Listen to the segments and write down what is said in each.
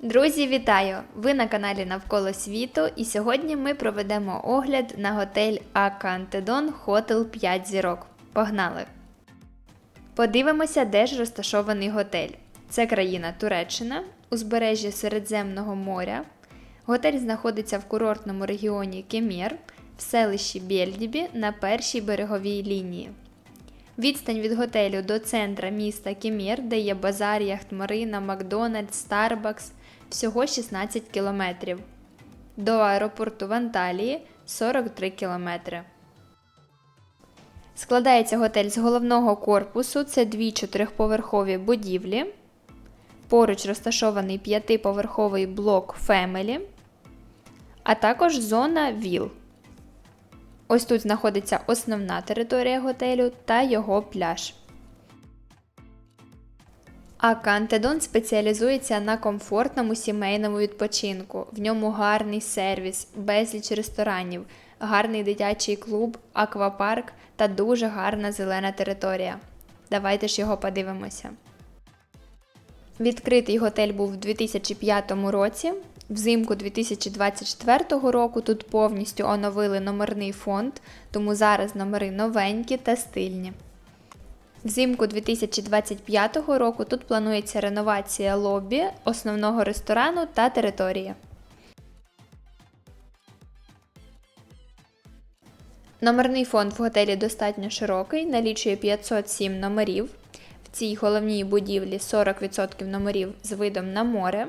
Друзі, вітаю! Ви на каналі Навколо світу, і сьогодні ми проведемо огляд на готель Акантедон Hotel 5 зірок. Погнали! Подивимося, де ж розташований готель. Це країна Туреччина, узбережжя Середземного моря. Готель знаходиться в курортному регіоні Кемір в селищі Бєльдібі на першій береговій лінії. Відстань від готелю до центра міста Кемір, де є базар, яхтмарина, Макдональдс, Старбакс, всього 16 кілометрів. До аеропорту в Анталії 43 кілометри. Складається готель з головного корпусу, це дві чотирьохповерхові будівлі. Поруч розташований п'ятиповерховий блок Family, а також зона ВІЛ. Ось тут знаходиться основна територія готелю та його пляж. А Кантедон спеціалізується на комфортному сімейному відпочинку. В ньому гарний сервіс, безліч ресторанів, гарний дитячий клуб, аквапарк та дуже гарна зелена територія. Давайте ж його подивимося. Відкритий готель був у 2005 році. Взимку 2024 року тут повністю оновили номерний фонд, тому зараз номери новенькі та стильні. Взимку 2025 року тут планується реновація лобі, основного ресторану та території. Номерний фонд в готелі достатньо широкий, налічує 507 номерів. В цій головній будівлі 40% номерів з видом на море.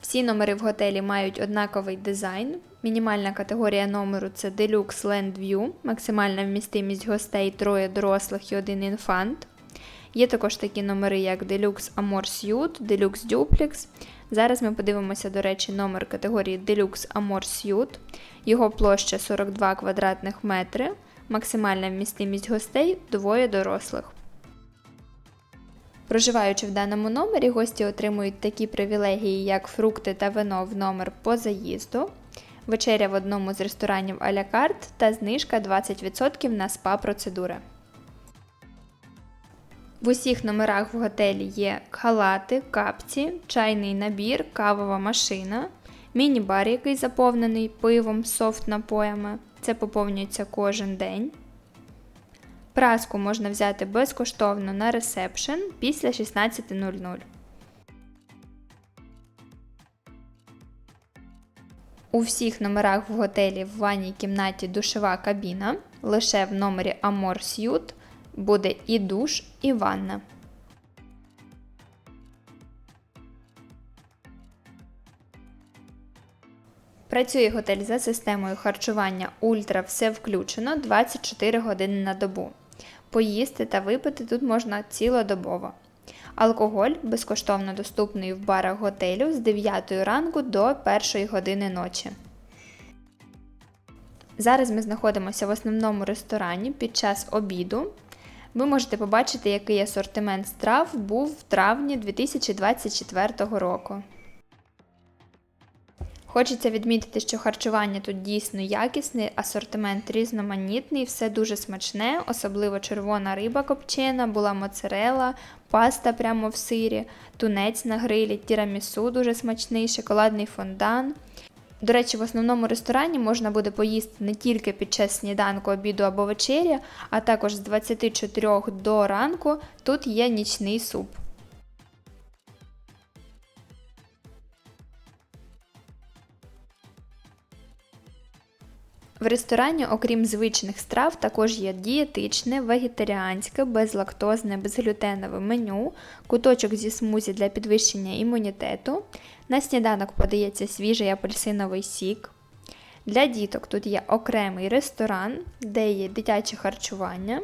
Всі номери в готелі мають однаковий дизайн. Мінімальна категорія номеру це Deluxe Land View, максимальна вмістимість гостей троє дорослих і один інфант. Є також такі номери, як Deluxe Amor Suite, Deluxe Duplex. Зараз ми подивимося, до речі, номер категорії Deluxe Amor Suite. Його площа 42 квадратних метри, максимальна вмістимість гостей двоє дорослих. Проживаючи в даному номері, гості отримують такі привілегії, як фрукти та вино в номер по заїзду, вечеря в одному з ресторанів а-ля та знижка 20% на спа-процедури. В усіх номерах в готелі є халати, капці, чайний набір, кавова машина, міні-бар, який заповнений пивом, софт-напоями. Це поповнюється кожен день. Праску можна взяти безкоштовно на ресепшн після 16.00. У всіх номерах в готелі в ванній кімнаті душова кабіна. Лише в номері Amor Suite буде і душ, і ванна. Працює готель за системою харчування Ультра все включено 24 години на добу. Поїсти та випити тут можна цілодобово. Алкоголь безкоштовно доступний в барах готелю з 9 ранку до 1 години ночі. Зараз ми знаходимося в основному ресторані під час обіду. Ви можете побачити, який асортимент страв був в травні 2024 року. Хочеться відмітити, що харчування тут дійсно якісне, асортимент різноманітний, все дуже смачне, особливо червона риба копчена, була моцарела, паста прямо в сирі, тунець на грилі, тірамісу дуже смачний, шоколадний фондан. До речі, в основному ресторані можна буде поїсти не тільки під час сніданку, обіду або вечері, а також з 24 до ранку тут є нічний суп. В ресторані, окрім звичних страв, також є дієтичне, вегетаріанське, безлактозне, безглютенове меню, куточок зі смузі для підвищення імунітету. На сніданок подається свіжий апельсиновий сік. Для діток тут є окремий ресторан, де є дитяче харчування.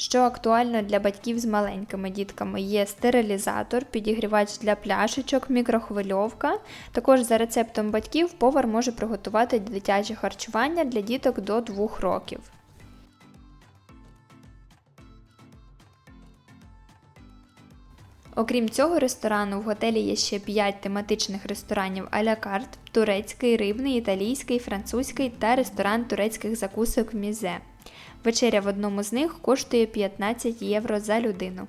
Що актуально для батьків з маленькими дітками є стерилізатор, підігрівач для пляшечок, мікрохвильовка. Також за рецептом батьків повар може приготувати дитяче харчування для діток до 2 років. Окрім цього ресторану, в готелі є ще 5 тематичних ресторанів а-ля карт, турецький, рибний, італійський, французький та ресторан турецьких закусок Мізе. Вечеря в одному з них коштує 15 євро за людину.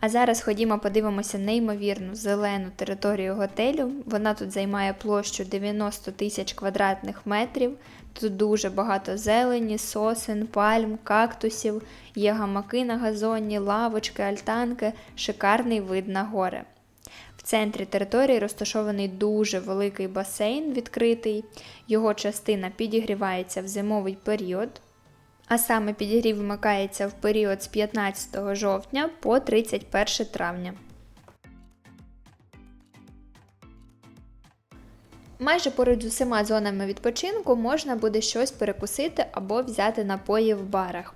А зараз ходімо подивимося неймовірну зелену територію готелю. Вона тут займає площу 90 тисяч квадратних метрів. Тут дуже багато зелені, сосен, пальм, кактусів, є гамаки на газоні, лавочки, альтанки, шикарний вид на гори. В центрі території розташований дуже великий басейн відкритий. Його частина підігрівається в зимовий період, а саме підігрів вмикається в період з 15 жовтня по 31 травня. Майже поруч з усіма зонами відпочинку можна буде щось перекусити або взяти напої в барах.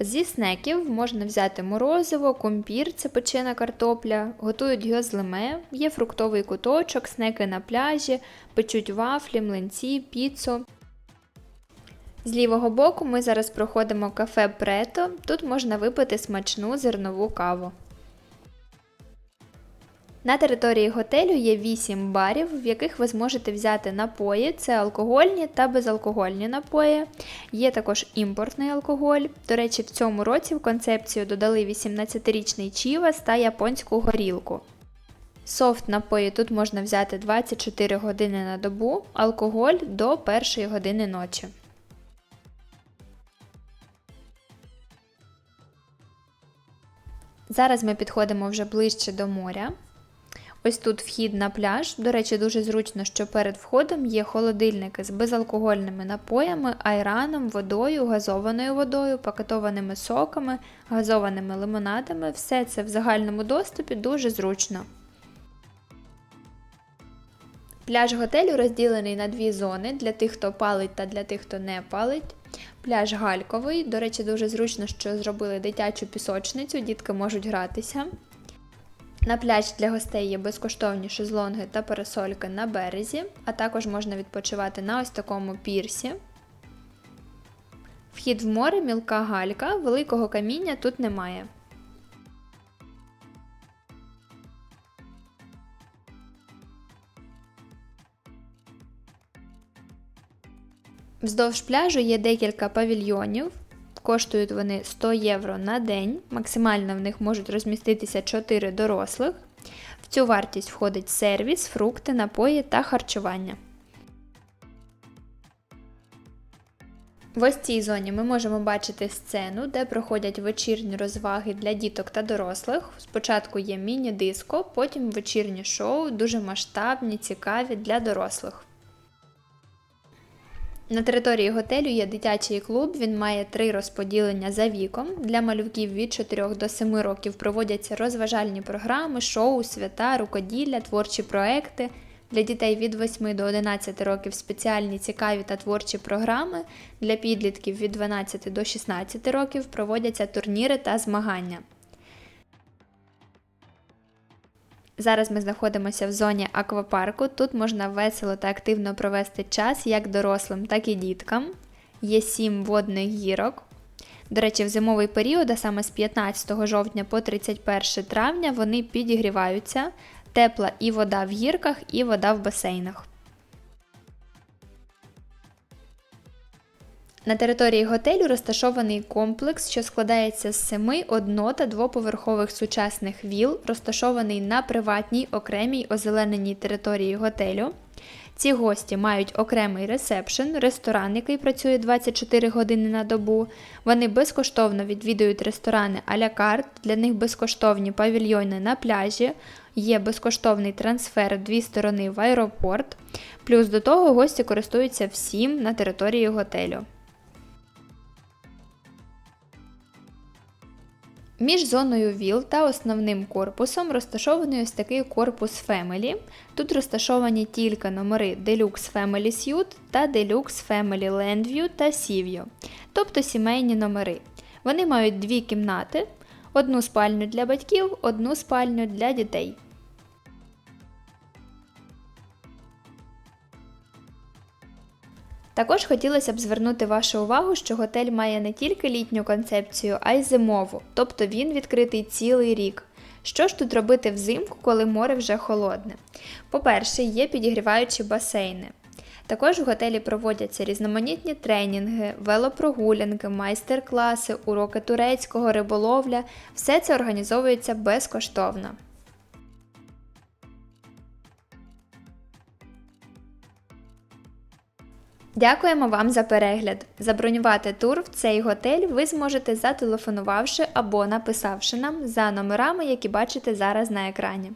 Зі снеків можна взяти морозиво, кумпір, це печена картопля, готують гьозлеме, є фруктовий куточок, снеки на пляжі, печуть вафлі, млинці, піцу. З лівого боку ми зараз проходимо кафе Прето. Тут можна випити смачну зернову каву. На території готелю є 8 барів, в яких ви зможете взяти напої, це алкогольні та безалкогольні напої. Є також імпортний алкоголь. До речі, в цьому році в концепцію додали 18-річний чівас та японську горілку. Софт напої тут можна взяти 24 години на добу, алкоголь до 1 години ночі. Зараз ми підходимо вже ближче до моря. Ось тут вхід на пляж. До речі, дуже зручно, що перед входом є холодильники з безалкогольними напоями, айраном, водою, газованою водою, пакетованими соками, газованими лимонадами. Все це в загальному доступі дуже зручно. Пляж готелю розділений на дві зони для тих, хто палить та для тих, хто не палить. Пляж гальковий, до речі, дуже зручно, що зробили дитячу пісочницю, дітки можуть гратися. На пляж для гостей є безкоштовні шезлонги та парасольки на березі, а також можна відпочивати на ось такому пірсі. Вхід в море мілка галька, великого каміння тут немає. Вздовж пляжу є декілька павільйонів. Коштують вони 100 євро на день. Максимально в них можуть розміститися 4 дорослих. В цю вартість входить сервіс, фрукти, напої та харчування. В ось цій зоні ми можемо бачити сцену, де проходять вечірні розваги для діток та дорослих. Спочатку є міні-диско, потім вечірні шоу, дуже масштабні, цікаві для дорослих. На території готелю є дитячий клуб, він має три розподілення за віком. Для малюків від 4 до 7 років проводяться розважальні програми, шоу, свята, рукоділля, творчі проекти. Для дітей від 8 до 11 років спеціальні цікаві та творчі програми. Для підлітків від 12 до 16 років проводяться турніри та змагання. Зараз ми знаходимося в зоні аквапарку. Тут можна весело та активно провести час як дорослим, так і діткам. Є сім водних гірок. До речі, в зимовий період, а саме з 15 жовтня по 31 травня, вони підігріваються. Тепла і вода в гірках, і вода в басейнах. На території готелю розташований комплекс, що складається з семи одно- та двоповерхових сучасних віл, розташований на приватній окремій озелененій території готелю. Ці гості мають окремий ресепшн, ресторан, який працює 24 години на добу. Вони безкоштовно відвідують ресторани а-ля карт, для них безкоштовні павільйони на пляжі, є безкоштовний трансфер в дві сторони в аеропорт. Плюс до того гості користуються всім на території готелю. Між зоною ВІЛ та основним корпусом розташований ось такий корпус Family. Тут розташовані тільки номери Deluxe Family Suite та Deluxe Family Landview та Sea тобто сімейні номери. Вони мають дві кімнати, одну спальню для батьків, одну спальню для дітей. Також хотілося б звернути вашу увагу, що готель має не тільки літню концепцію, а й зимову, тобто він відкритий цілий рік. Що ж тут робити взимку, коли море вже холодне? По-перше, є підігріваючі басейни. Також в готелі проводяться різноманітні тренінги, велопрогулянки, майстер-класи, уроки турецького, риболовля. Все це організовується безкоштовно. Дякуємо вам за перегляд. Забронювати тур в цей готель ви зможете зателефонувавши або написавши нам за номерами, які бачите зараз на екрані.